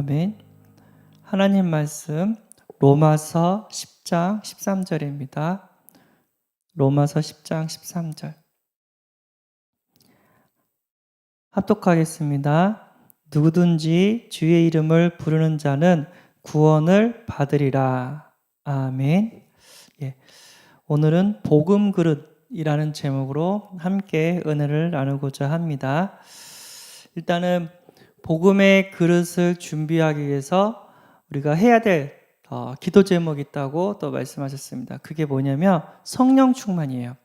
아멘. 하나님 말씀 로마서 10장 13절입니다. 로마서 10장 13절. 합독하겠습니다. 누구든지 주의 이름을 부르는 자는 구원을 받으리라. 아멘. 예. 오늘은 복음 그릇이라는 제목으로 함께 은혜를 나누고자 합니다. 일단은 복음의 그릇을 준비하기 위해서 우리가 해야 될 어, 기도 제목이 있다고 또 말씀하셨습니다. 그게 뭐냐면 성령 충만이에요.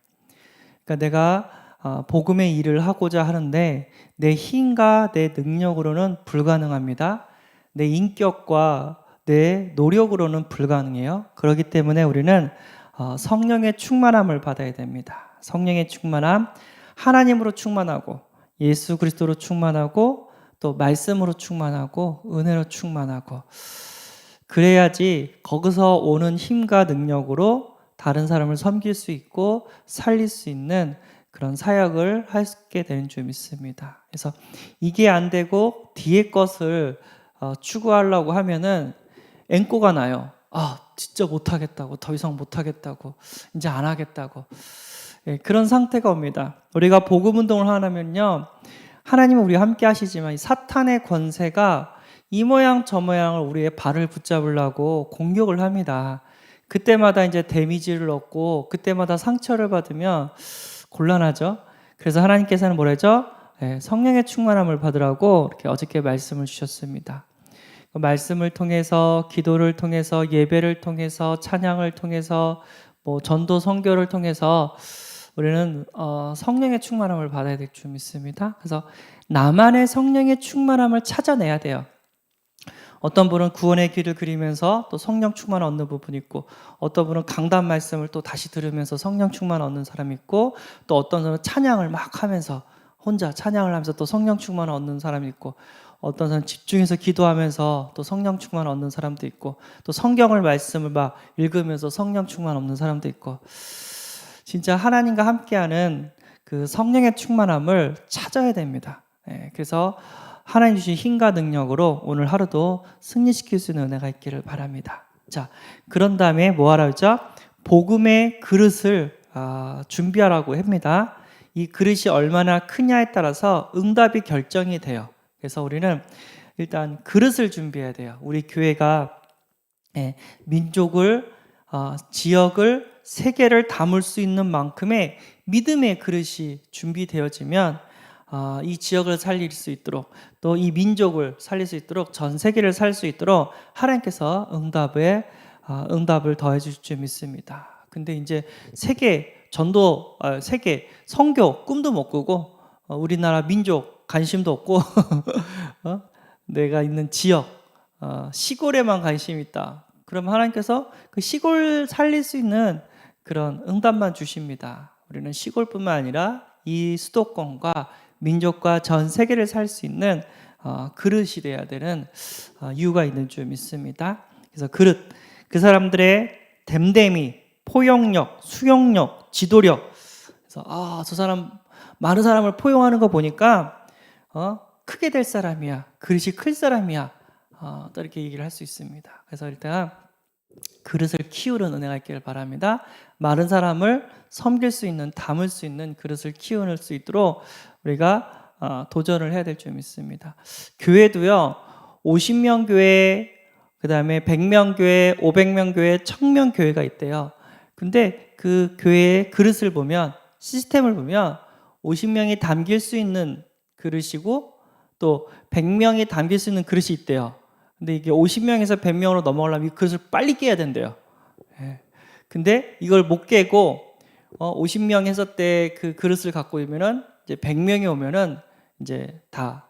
그러니까 내가 어, 복음의 일을 하고자 하는데 내 힘과 내 능력으로는 불가능합니다. 내 인격과 내 노력으로는 불가능해요. 그렇기 때문에 우리는 어, 성령의 충만함을 받아야 됩니다. 성령의 충만함, 하나님으로 충만하고 예수 그리스도로 충만하고 또 말씀으로 충만하고 은혜로 충만하고 그래야지 거기서 오는 힘과 능력으로 다른 사람을 섬길 수 있고 살릴 수 있는 그런 사역을 하게 되는 줄 믿습니다. 그래서 이게 안 되고 뒤에 것을 어, 추구하려고 하면은 앵꼬가 나요. 아, 진짜 못하겠다고, 더 이상 못하겠다고, 이제 안 하겠다고. 예, 그런 상태가 옵니다. 우리가 복음 운동을 하려면요, 하나님은 우리와 함께 하시지만 이 사탄의 권세가 이 모양 저 모양을 우리의 발을 붙잡으려고 공격을 합니다. 그때마다 이제 데미지를 얻고 그때마다 상처를 받으면 곤란하죠. 그래서 하나님께서는 뭐라죠? 예, 성령의 충만함을 받으라고 이렇게 어저께 말씀을 주셨습니다. 그 말씀을 통해서 기도를 통해서 예배를 통해서 찬양을 통해서 뭐 전도 선교를 통해서 우리는 어, 성령의 충만함을 받아야 될 줄 믿습니다. 그래서 나만의 성령의 충만함을 찾아내야 돼요. 어떤 분은 구원의 길을 그리면서 또 성령 충만 얻는 부분이 있고 어떤 분은 강단 말씀을 또 다시 들으면서 성령 충만 얻는 사람이 있고 또 어떤 사람은 찬양을 막 하면서 혼자 찬양을 하면서 또 성령 충만 얻는 사람이 있고 어떤 사람은 집중해서 기도하면서 또 성령 충만 얻는 사람도 있고 또 성경을 말씀을 막 읽으면서 성령 충만 얻는 사람도 있고 진짜 하나님과 함께하는 그 성령의 충만함을 찾아야 됩니다. 예, 그래서 하나님 주신 힘과 능력으로 오늘 하루도 승리시킬 수 있는 은혜가 있기를 바랍니다. 자, 그런 다음에 뭐 하라 죠 복음의 그릇을 아, 준비하라고 합니다. 이 그릇이 얼마나 크냐에 따라서 응답이 결정이 돼요. 그래서 우리는 일단 그릇을 준비해야 돼요. 우리 교회가 예, 민족을 어, 지역을 세계를 담을 수 있는 만큼의 믿음의 그릇이 준비되어지면 어, 이 지역을 살릴 수 있도록 또 이 민족을 살릴 수 있도록 전 세계를 살 수 있도록 하나님께서 응답에 어, 응답을 더해 주실 줄 믿습니다. 근데 이제 세계 전도 어, 세계 성교 꿈도 못 꾸고 어, 우리나라 민족 관심도 없고 어? 내가 있는 지역 어, 시골에만 관심 있다. 그럼 하나님께서 그 시골 살릴 수 있는 그런 응답만 주십니다. 우리는 시골뿐만 아니라 이 수도권과 민족과 전 세계를 살 수 있는 어, 그릇이 돼야 되는 어, 이유가 있는 줄 믿습니다. 그래서 그릇 그 사람들의 댐댐이 포용력, 수용력, 지도력. 그래서 아 저 사람 많은 사람을 포용하는 거 보니까 어, 크게 될 사람이야, 그릇이 클 사람이야. 어, 또 이렇게 얘기를 할 수 있습니다. 그래서 일단 그릇을 키우는 은혜가 있기를 바랍니다. 마른 사람을 섬길 수 있는, 담을 수 있는 그릇을 키우는 수 있도록 우리가 어, 도전을 해야 될 줄 믿습니다. 교회도요, 50명 교회, 그 다음에 100명 교회, 500명 교회, 1000명 교회가 있대요. 근데 그 교회의 그릇을 보면, 시스템을 보면 50명이 담길 수 있는 그릇이고 또 100명이 담길 수 있는 그릇이 있대요. 근데 이게 50명에서 100명으로 넘어가려면 이 그릇을 빨리 깨야 된대요. 예. 근데 이걸 못 깨고 어, 50명 했을 때그 그릇을 갖고 있면은 이제 100명이 오면은 이제 다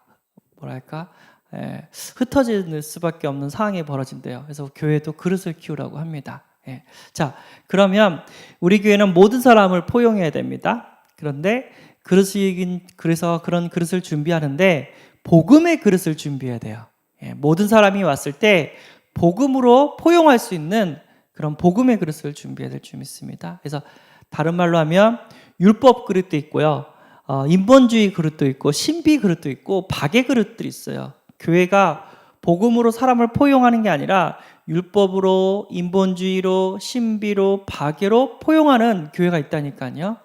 뭐랄까 예, 흩어질 수밖에 없는 상황이 벌어진대요. 그래서 교회도 그릇을 키우라고 합니다. 예. 자, 그러면 우리 교회는 모든 사람을 포용해야 됩니다. 그런데 그릇이 그래서 그런 그릇을 준비하는데 복음의 그릇을 준비해야 돼요. 예, 모든 사람이 왔을 때 복음으로 포용할 수 있는 그런 복음의 그릇을 준비해야 될 줄 믿습니다. 그래서 다른 말로 하면 율법 그릇도 있고요. 어, 인본주의 그릇도 있고 신비 그릇도 있고 박의 그릇들이 있어요. 교회가 복음으로 사람을 포용하는 게 아니라 율법으로 인본주의로 신비로 박애로 포용하는 교회가 있다니까요.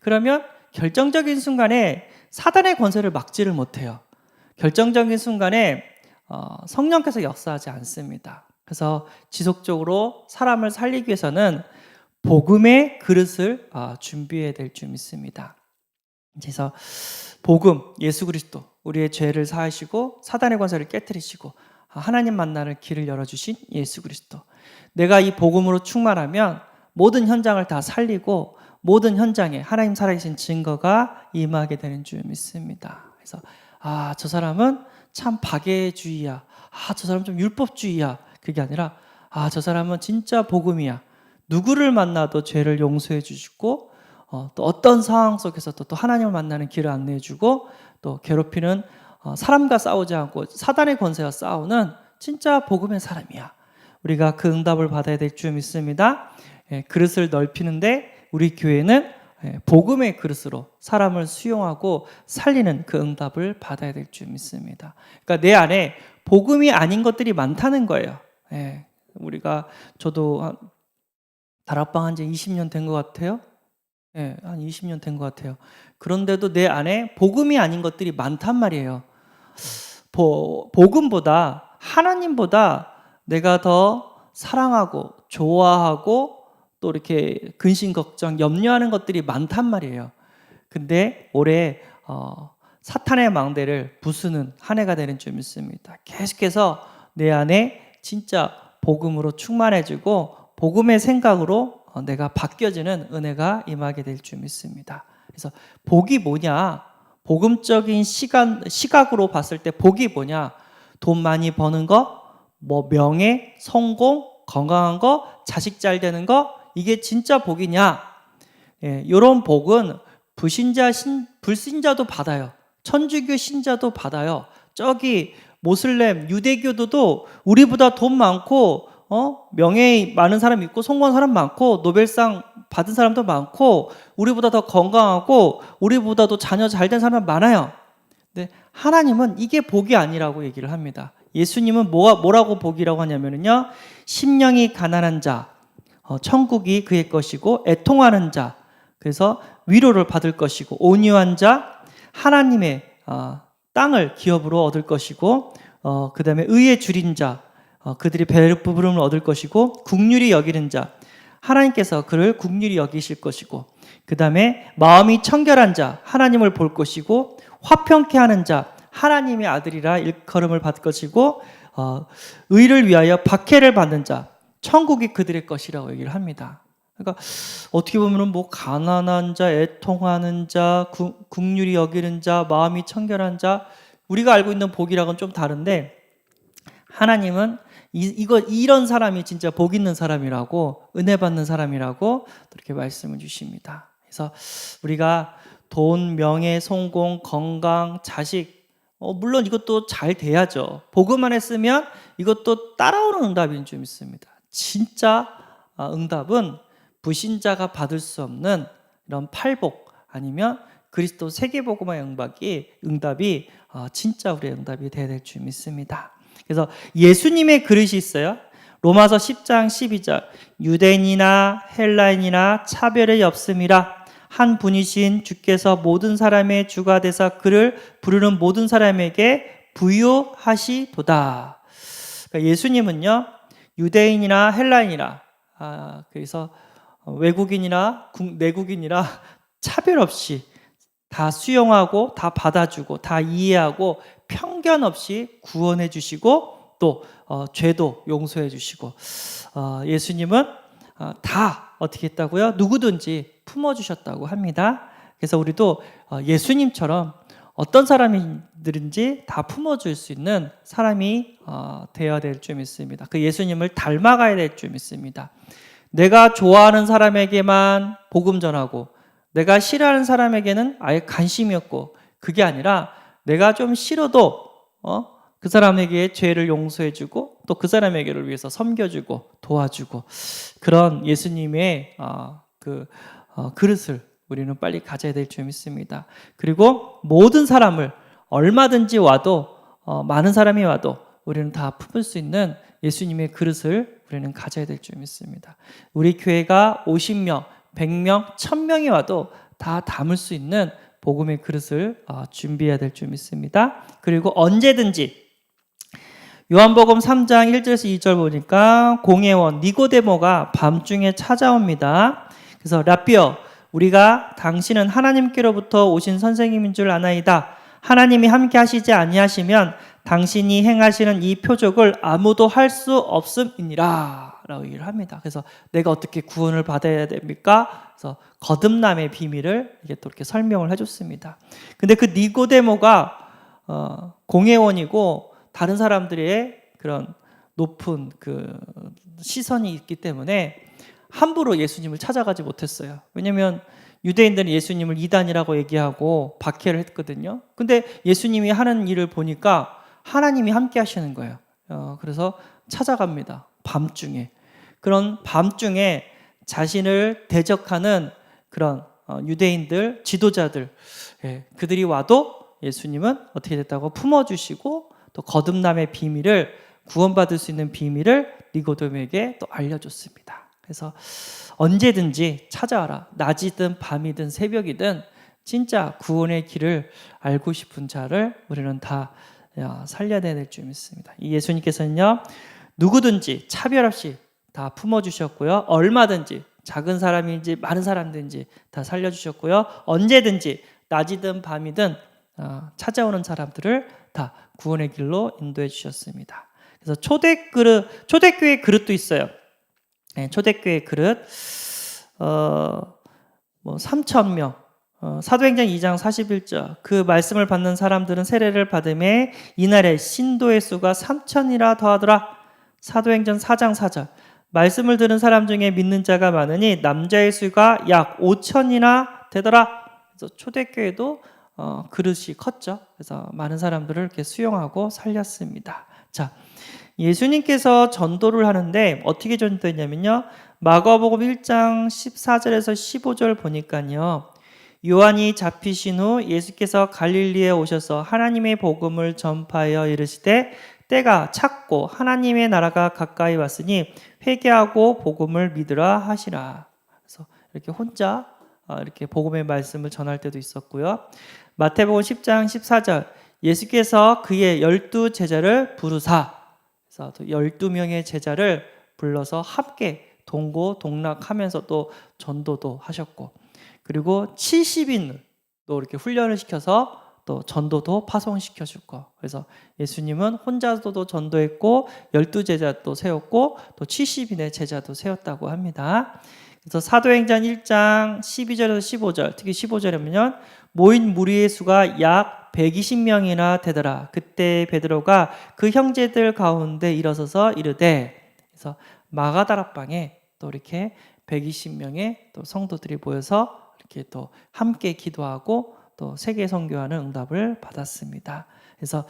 그러면 결정적인 순간에 사단의 권세를 막지를 못해요. 결정적인 순간에 어, 성령께서 역사하지 않습니다. 그래서 지속적으로 사람을 살리기 위해서는 복음의 그릇을 어, 준비해야 될 줄 믿습니다. 그래서 복음 예수 그리스도 우리의 죄를 사하시고 사단의 권세를 깨뜨리시고 하나님 만나는 길을 열어주신 예수 그리스도 내가 이 복음으로 충만하면 모든 현장을 다 살리고 모든 현장에 하나님 살아계신 증거가 임하게 되는 줄 믿습니다. 그래서 아 저 사람은 참 박애주의야. 아 저 사람 좀 율법주의야. 그게 아니라 아 저 사람은 진짜 복음이야. 누구를 만나도 죄를 용서해 주시고 어, 또 어떤 상황 속에서도 또 하나님을 만나는 길을 안내해 주고 또 괴롭히는 어, 사람과 싸우지 않고 사단의 권세와 싸우는 진짜 복음의 사람이야. 우리가 그 응답을 받아야 될 줄 믿습니다. 예, 그릇을 넓히는데 우리 교회는 예, 복음의 그릇으로 사람을 수용하고 살리는 그 응답을 받아야 될 줄 믿습니다. 그러니까 내 안에 복음이 아닌 것들이 많다는 거예요. 예, 우리가 저도 한 다락방 한 지 20년 된 것 같아요. 예, 한 20년 된 것 같아요. 그런데도 내 안에 복음이 아닌 것들이 많단 말이에요. 보, 복음보다 하나님보다 내가 더 사랑하고 좋아하고 또 이렇게 근심 걱정 염려하는 것들이 많단 말이에요. 근데 올해 어, 사탄의 망대를 부수는 한 해가 되는 줄 믿습니다. 계속해서 내 안에 진짜 복음으로 충만해지고 복음의 생각으로 어, 내가 바뀌어지는 은혜가 임하게 될 줄 믿습니다. 그래서 복이 뭐냐? 복음적인 시간 시각으로 봤을 때 복이 뭐냐? 돈 많이 버는 거, 뭐 명예, 성공, 건강한 거, 자식 잘 되는 거 이게 진짜 복이냐? 예, 이런 복은 불신자 신 불신자도 받아요. 천주교 신자도 받아요. 저기 모슬렘 유대교도도 우리보다 돈 많고 어? 명예 많은 사람 있고 성공한 사람 많고 노벨상 받은 사람도 많고 우리보다 더 건강하고 우리보다도 자녀 잘 된 사람 많아요. 근데 하나님은 이게 복이 아니라고 얘기를 합니다. 예수님은 뭐가 뭐라고 복이라고 하냐면요. 심령이 가난한 자, 어, 천국이 그의 것이고 애통하는 자, 그래서 위로를 받을 것이고 온유한 자, 하나님의 어, 땅을 기업으로 얻을 것이고 어, 그다음에 의에 줄인 자, 어, 그들이 배부름을 얻을 것이고 국률이 여기는 자 하나님께서 그를 국률이 여기실 것이고 그 다음에 마음이 청결한 자 하나님을 볼 것이고 화평케 하는 자 하나님의 아들이라 일컬음을 받을 것이고 어, 의를 위하여 박해를 받는 자 천국이 그들의 것이라고 얘기를 합니다. 그러니까 어떻게 보면은 뭐 가난한 자, 애통하는 자, 구, 국률이 여기는 자, 마음이 청결한 자 우리가 알고 있는 복이랑은 좀 다른데 하나님은 이, 이거 이런 사람이 진짜 복 있는 사람이라고 은혜 받는 사람이라고 이렇게 말씀을 주십니다. 그래서 우리가 돈, 명예, 성공, 건강, 자식 어, 물론 이것도 잘 돼야죠. 복음만 했으면 이것도 따라오는 응답인 줄 믿습니다. 진짜 아, 응답은 부신자가 받을 수 없는 이런 팔복 아니면 그리스도 세계복음의 응답이 응답이 아, 진짜 우리의 응답이 되어야 될 줄 믿습니다. 그래서 예수님의 그릇이 있어요. 로마서 10장 12절 유대인이나 헬라인이나 차별이 없음이라 한 분이신 주께서 모든 사람의 주가 되사 그를 부르는 모든 사람에게 부유하시도다. 그러니까 예수님은요 유대인이나 헬라인이나 아, 그래서 외국인이나 내국인이나 차별 없이 다 수용하고 다 받아주고 다 이해하고 편견 없이 구원해 주시고 또 어, 죄도 용서해 주시고 어, 예수님은 어, 다 어떻게 했다고요? 누구든지 품어 주셨다고 합니다. 그래서 우리도 어, 예수님처럼 어떤 사람 들인지 다 품어줄 수 있는 사람이 어, 되어야 될 줄 믿습니다. 그 예수님을 닮아가야 될 줄 믿습니다. 내가 좋아하는 사람에게만 복음 전하고 내가 싫어하는 사람에게는 아예 관심이 없고 그게 아니라 내가 좀 싫어도 어? 그 사람에게 죄를 용서해주고 또 그 사람에게를 위해서 섬겨주고 도와주고 그런 예수님의 어, 그 어, 그릇을 우리는 빨리 가져야 될 줄 믿습니다. 그리고 모든 사람을 얼마든지 와도 어, 많은 사람이 와도 우리는 다 품을 수 있는 예수님의 그릇을 우리는 가져야 될 줄 믿습니다. 우리 교회가 50명, 100명, 1000명이 와도 다 담을 수 있는 복음의 그릇을 어, 준비해야 될 줄 믿습니다. 그리고 언제든지 요한복음 3장 1절에서 2절 보니까 공회원 니고데모가 밤중에 찾아옵니다. 그래서 라비어 우리가 당신은 하나님께로부터 오신 선생님인 줄 아나이다. 하나님이 함께 하시지 아니하시면 당신이 행하시는 이 표적을 아무도 할 수 없음이니라 라고 얘기를 합니다. 그래서 내가 어떻게 구원을 받아야 됩니까? 그래서 거듭남의 비밀을 이게 또 이렇게 설명을 해줬습니다. 근데 그 니고데모가 어, 공회원이고 다른 사람들의 그런 높은 그 시선이 있기 때문에 함부로 예수님을 찾아가지 못했어요. 왜냐하면 유대인들은 예수님을 이단이라고 얘기하고 박해를 했거든요. 근데 예수님이 하는 일을 보니까 하나님이 함께 하시는 거예요. 어, 그래서 찾아갑니다. 밤중에. 그런 밤중에 자신을 대적하는 그런 어, 유대인들, 지도자들, 예, 그들이 와도 예수님은 어떻게 됐다고 품어주시고 또 거듭남의 비밀을 구원받을 수 있는 비밀을 니고데모에게 또 알려줬습니다. 그래서 언제든지 찾아와라. 낮이든 밤이든 새벽이든 진짜 구원의 길을 알고 싶은 자를 우리는 다 야, 살려야 될 줄 믿습니다. 이 예수님께서는요, 누구든지 차별 없이 다 품어주셨고요. 얼마든지 작은 사람인지 많은 사람든지 다 살려주셨고요. 언제든지 낮이든 밤이든 어, 찾아오는 사람들을 다 구원의 길로 인도해 주셨습니다. 그래서 초대 그릇, 초대교회 그릇도 있어요. 네, 초대교회 그릇, 어, 뭐 3천 명, 어, 사도행전 2장 41절 그 말씀을 받는 사람들은 세례를 받음에 이날에 신도의 수가 3천이라 더하더라. 사도행전 4장 4절 말씀을 들은 사람 중에 믿는 자가 많으니 남자의 수가 약 5천이나 되더라. 그래서 초대교회도 어, 그릇이 컸죠. 그래서 많은 사람들을 이렇게 수용하고 살렸습니다. 자, 예수님께서 전도를 하는데 어떻게 전도했냐면요. 마가복음 1장 14절에서 15절 보니까요. 요한이 잡히신 후 예수께서 갈릴리에 오셔서 하나님의 복음을 전파하여 이르시되 때가 찼고 하나님의 나라가 가까이 왔으니 회개하고 복음을 믿으라 하시라. 그래서 이렇게 혼자 어, 이렇게 복음의 말씀을 전할 때도 있었고요. 마태복음 10장 14절 예수께서 그의 열두 제자를 부르사 그래서 12명의 제자를 불러서 함께 동고 동락하면서 또 전도도 하셨고 그리고 70인을 또 이렇게 훈련을 시켜서 또 전도도 파송시켜 줄 거. 그래서 예수님은 혼자서도 전도했고 열두 제자도 세웠고 또 70인의 제자도 세웠다고 합니다. 그래서 사도행전 1장 12절에서 15절, 특히 15절에 보면 모인 무리의 수가 약 120명이나 되더라. 그때 베드로가 그 형제들 가운데 일어서서 이르되 그래서 마가다락방에 또 이렇게 120명의 또 성도들이 모여서 이렇게 또 함께 기도하고 또 세계 선교하는 응답을 받았습니다. 그래서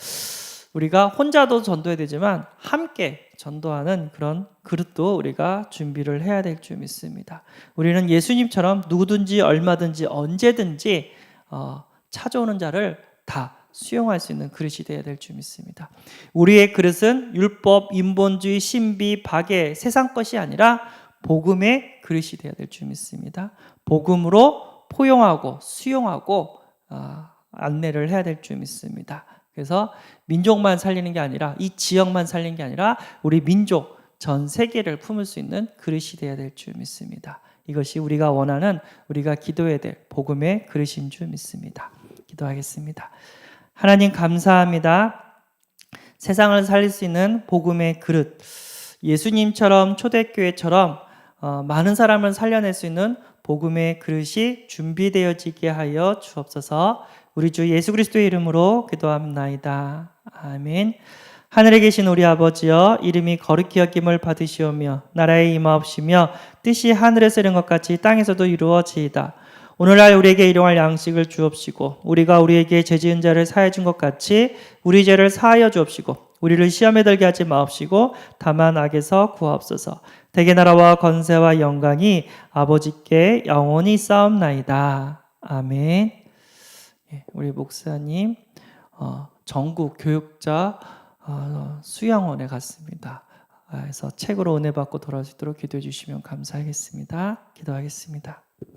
우리가 혼자도 전도해야 되지만 함께 전도하는 그런 그릇도 우리가 준비를 해야 될 줄 믿습니다. 우리는 예수님처럼 누구든지 얼마든지 언제든지 어, 찾아오는 자를 다 수용할 수 있는 그릇이 되어야 될 줄 믿습니다. 우리의 그릇은 율법, 인본주의, 신비, 박애, 세상 것이 아니라 복음의 그릇이 되어야 될 줄 믿습니다. 복음으로 포용하고 수용하고 어, 안내를 해야 될 줄 믿습니다. 그래서 민족만 살리는 게 아니라 이 지역만 살리는 게 아니라 우리 민족 전 세계를 품을 수 있는 그릇이 되어야 될 줄 믿습니다. 이것이 우리가 원하는 우리가 기도해야 될 복음의 그릇인 줄 믿습니다. 기도하겠습니다. 하나님 감사합니다. 세상을 살릴 수 있는 복음의 그릇, 예수님처럼 초대교회처럼 어, 많은 사람을 살려낼 수 있는 복음의 그릇이 준비되어지게 하여 주옵소서. 우리 주 예수 그리스도의 이름으로 기도합나이다. 아멘. 하늘에 계신 우리 아버지여 이름이 거룩히 여김을 받으시오며 나라의 임하옵시며 뜻이 하늘에서 이룬 것 같이 땅에서도 이루어지이다. 오늘날 우리에게 일용할 양식을 주옵시고 우리가 우리에게 죄 지은 자를 사해 준 것 같이 우리 죄를 사하여 주옵시고 우리를 시험에 들게 하지 마옵시고 다만 악에서 구하옵소서. 대개 나라와 건세와 영광이 아버지께 영원히 싸움나이다. 아멘. 예, 우리 목사님 어, 전국 교육자 어, 수양원에 갔습니다. 아, 그래서 책으로 은혜 받고 있도록 기도해 주시면 감사하겠습니다. 기도하겠습니다.